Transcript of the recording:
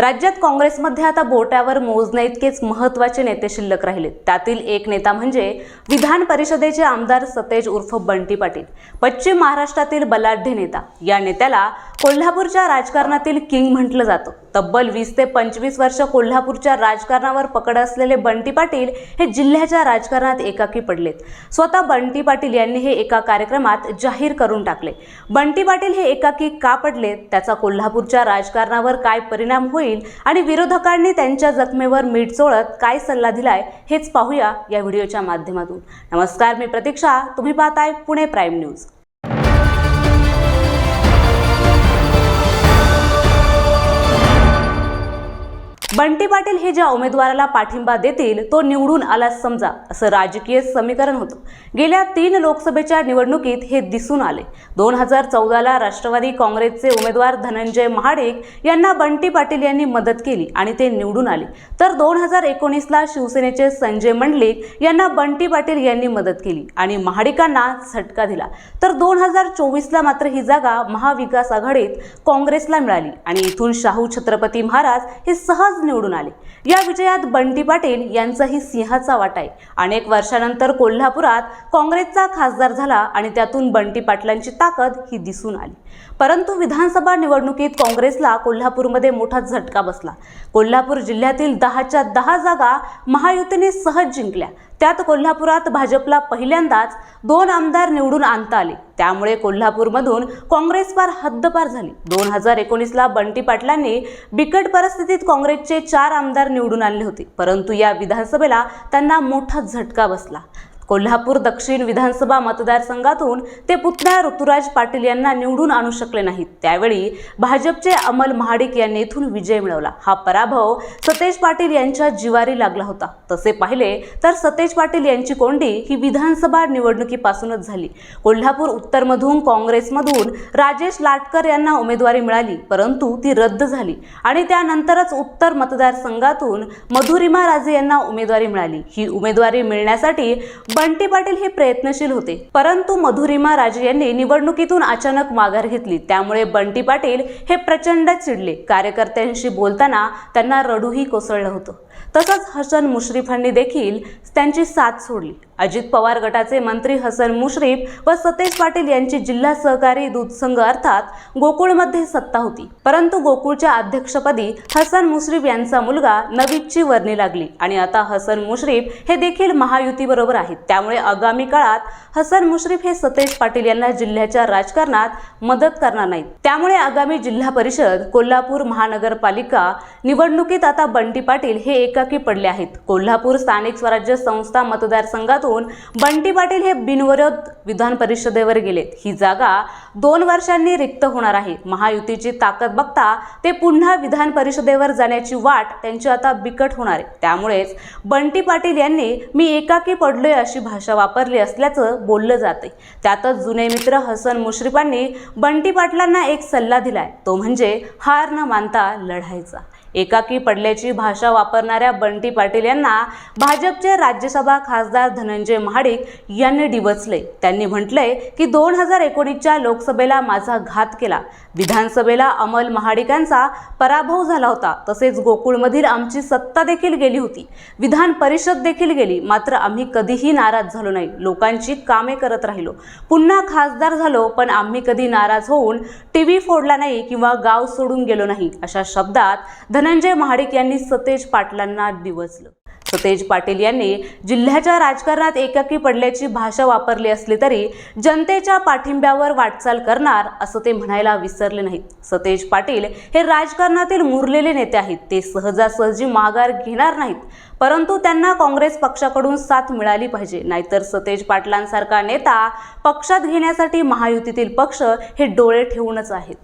राज्यात काँग्रेसमध्ये आता बोटावर मोजण्या इतकेच महत्त्वाचे नेते शिल्लक राहिले त्यातील एक नेता म्हणजे विधान परिषदेचे आमदार सतेज उर्फ बंटी पाटील. पश्चिम महाराष्ट्रातील बलाढ्य नेता. या नेत्याला कोल्हापूरच्या राजकारणातील किंग म्हटलं जातं. तब्बल वीस ते पंचवीस वर्ष कोल्हापूरच्या राजकारणावर पकड असलेले बंटी पाटील हे जिल्ह्याच्या राजकारणात एकाकी पडलेत. स्वतः बंटी पाटील यांनी हे एका कार्यक्रमात जाहीर करून टाकले. बंटी पाटील हे एकाकी का पडले त्याचा कोल्हापूरच्या राजकारणावर काय परिणाम होईल? आणि विरोधकांनी त्यांच्या जखमेवर मीठ चोळत काय सल्ला दिलाय? हेच पाहूया या व्हिडिओच्या माध्यमातून. नमस्कार मी प्रतीक्षा. तुम्ही पाहताय पुणे प्राईम न्यूज. बंटी पाटील हे ज्या उमेदवाराला पाठिंबा देतील तो निवडून आलाच समजा असं राजकीय समीकरण होतं. गेल्या तीन लोकसभेच्या निवडणुकीत हे दिसून आले. दोन हजार चौदाला राष्ट्रवादी काँग्रेसचे उमेदवार धनंजय महाडिक यांना बंटी पाटील यांनी मदत केली आणि ते निवडून आले. तर दोन हजार एकोणीसला शिवसेनेचे संजय मंडलिक यांना बंटी पाटील यांनी मदत केली आणि महाडिकांना झटका दिला. तर दोन हजार चोवीसला मात्र ही जागा महाविकास आघाडीत काँग्रेसला मिळाली आणि इथून शाहू छत्रपती महाराज हे सहज निवडून आले. या विजयात बंटी पाटील यांचाही सिंहाचा वाटा आहे. अनेक वर्षानंतर कोल्हापुरात काँग्रेसचा खासदार झाला आणि त्यातून बंटी पाटलांची ताकद ही दिसून आली. परंतु विधानसभा निवडणुकीत काँग्रेसला कोल्हापूरमध्ये मोठा झटका बसला. कोल्हापूर जिल्ह्यातील दहाच्या दहा जागा महायुतीने सहज जिंकल्या. त्यात कोल्हापुरात भाजपला पहिल्यांदाच दोन आमदार निवडून आणता आले. त्यामुळे कोल्हापूरमधून काँग्रेस पार हद्दपार झाली. दोन हजार एकोणीसला बंटी पाटलांनी बिकट परिस्थितीत काँग्रेसचे चार आमदार निवडून आणले होते. परंतु या विधानसभेला त्यांना मोठा झटका बसला. कोल्हापूर दक्षिण विधानसभा मतदारसंघातून ते पुतण्या ऋतुराज पाटील यांना निवडून आणू शकले नाहीत. त्यावेळी भाजपचे अमल महाडिक यांनी इथून विजय मिळवला. हा पराभव सतेज पाटील यांच्या जिवारी लागला होता. तसे पाहिले तर सतेज पाटील यांची कोंडी ही विधानसभा निवडणुकीपासूनच झाली. कोल्हापूर उत्तरमधून काँग्रेसमधून राजेश लाटकर यांना उमेदवारी मिळाली परंतु ती रद्द झाली आणि त्यानंतरच उत्तर मतदारसंघातून मधुरिमा राजे यांना उमेदवारी मिळाली. ही उमेदवारी मिळण्यासाठी बंटी पाटील हे प्रयत्नशील होते. परंतु मधुरिमा राजे यांनी निवडणुकीतून अचानक माघार घेतली. त्यामुळे बंटी पाटील हे प्रचंड चिडले. कार्यकर्त्यांशी बोलताना त्यांना रडूही कोसळलं होतं. तसंच हसन मुश्रीफांनी देखील त्यांची साथ सोडली. अजित पवार गटाचे मंत्री हसन मुश्रीफ व सतेज पाटील यांची जिल्हा सहकारी दूध संघ अर्थात गोकुळमध्ये सत्ता होती. परंतु गोकुळच्या अध्यक्षपदी हसन मुश्रीफ यांचा मुलगा नवीदची वर्णी लागली आणि आता हसन मुश्रीफ हे देखील महायुतीबरोबर आहेत. त्यामुळे आगामी काळात हसन मुश्रीफ हे सतेज पाटील यांना जिल्ह्याच्या राजकारणात मदत करणार नाहीत. त्यामुळे आगामी जिल्हा परिषद कोल्हापूर महानगरपालिका निवडणुकीत आता बंटी पाटील हे एकाकी पडले आहेत. कोल्हापूर स्थानिक स्वराज्य संस्था मतदारसंघातून बंटी पाटील हे बिनविरोध विधान परिषदेवर गेलेत. ही जागा दोन वर्षांनी रिक्त होणार आहे. महायुतीची ताकद बघता ते पुन्हा विधान परिषदेवर जाण्याची वाट त्यांची आता बिकट होणार आहे. त्यामुळेच बंटी पाटील यांनी मी एकाकी पडलोय अशी भाषा वापरली असल्याचं बोललं जाते त्यातच जुने मित्र हसन मुश्रीफांनी बंटी पाटलांना एक सल्ला दिलाय. तो म्हणजे हार न मानता लढायचा. एकाकी पडल्याची भाषा वापरणाऱ्या बंटी पाटील यांना भाजपचे राज्यसभा खासदार धनंजय महाडिक यांनी डिवचले. त्यांनी म्हटलंय की दोन हजार एकोणीसच्या लोकसभेला माझा घात केला. विधानसभेला अमल महाडिकांचा पराभव झाला होता. तसेच गोकुळमधील आमची सत्ता देखील गेली होती. विधान परिषद देखील गेली. मात्र आम्ही कधीही नाराज झालो नाही. लोकांची कामे करत राहिलो. पुन्हा खासदार झालो पण आम्ही कधी नाराज होऊन टीव्ही फोडला नाही किंवा गाव सोडून गेलो नाही अशा शब्दात धनंजय महाडिक यांनी सतेज पाटलांना दिवसलं. सतेज पाटील यांनी जिल्ह्याच्या राजकारणात एकाकी पडल्याची भाषा वापरली असली तरी जनतेच्या पाठिंब्यावर वाटचाल करणार असं ते म्हणायला विसरले नाहीत. सतेज पाटील हे राजकारणातील मुरलेले नेते आहेत. ते सहजासहजी माघार घेणार नाहीत. परंतु त्यांना काँग्रेस पक्षाकडून साथ मिळाली पाहिजे. नाहीतर सतेज पाटलांसारखा नेता पक्षात घेण्यासाठी महायुतीतील पक्ष हे डोळे ठेवूनच आहेत.